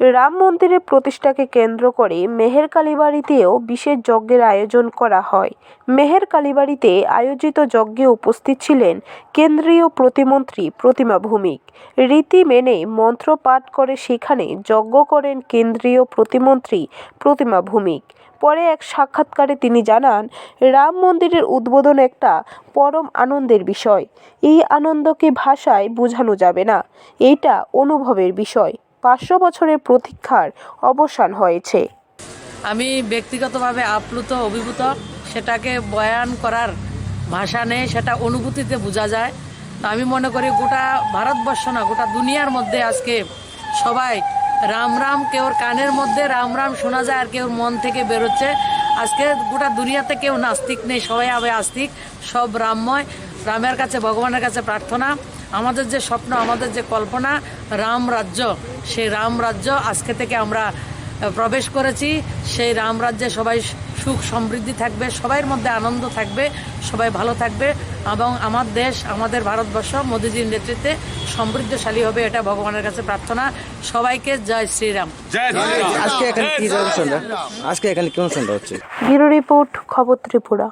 রাম মন্দিরের প্রতিষ্ঠাকে কেন্দ্র করে মেহের কালীবাড়িতেও বিশেষ যজ্ঞের আয়োজন করা হয়। মেহের কালীবাড়িতে আয়োজিত যজ্ঞে উপস্থিত ছিলেন কেন্দ্রীয় প্রতিমন্ত্রী প্রতিমা ভৌমিক। রীতি মেনে মন্ত্র পাঠ করে সেখানে যজ্ঞ করেন কেন্দ্রীয় প্রতিমন্ত্রী প্রতিমা ভৌমিক। পরে এক সাক্ষাৎকারে তিনি জানান, রাম মন্দিরের উদ্বোধন একটা পরম আনন্দের বিষয়। এই আনন্দকে ভাষায় বোঝানো যাবে না। এইটা অনুভবের বিষয়। পাঁচশো বছরের প্রতীক্ষার অবসান হয়েছে। আমি ব্যক্তিগতভাবে আপ্লুত, অভিভূত, সেটাকে বয়ান করার ভাষা নেই, সেটা অনুভূতিতে বোঝা যায়। তো আমি মনে করি গোটা ভারতবর্ষ না, গোটা দুনিয়ার মধ্যে আজকে সবাই রাম রাম কেউর কানের মধ্যে রাম রাম শোনা যায় আর কেউর মন থেকে বেরোচ্ছে। আজকে গোটা দুনিয়াতে কেউ নাস্তিক নেই, সবাই হবে আস্তিক, সব রামময়। রামের কাছে, ভগবানের কাছে প্রার্থনা। আমাদের যে স্বপ্ন আমাদের যে কল্পনা রাম রাজ্য সেই রাম রাজ্য আজকে থেকে আমরা প্রবেশ করেছি। সেই রাম রাজ্যে সবাই সুখ সমৃদ্ধি থাকবে সবাইয়ের মধ্যে আনন্দ থাকবে সবাই ভালো থাকবে এবং আমার দেশ আমাদের ভারতবর্ষ মোদীজির নেতৃত্বে সমৃদ্ধশালী হবে এটা ভগবানের কাছে প্রার্থনা। সবাইকে জয় শ্রীরাম। আজকে এখানে কি আজকে এখানে কি অনুষ্ঠানটা হচ্ছে? ব্যুরো রিপোর্ট খবর ত্রিপুরা।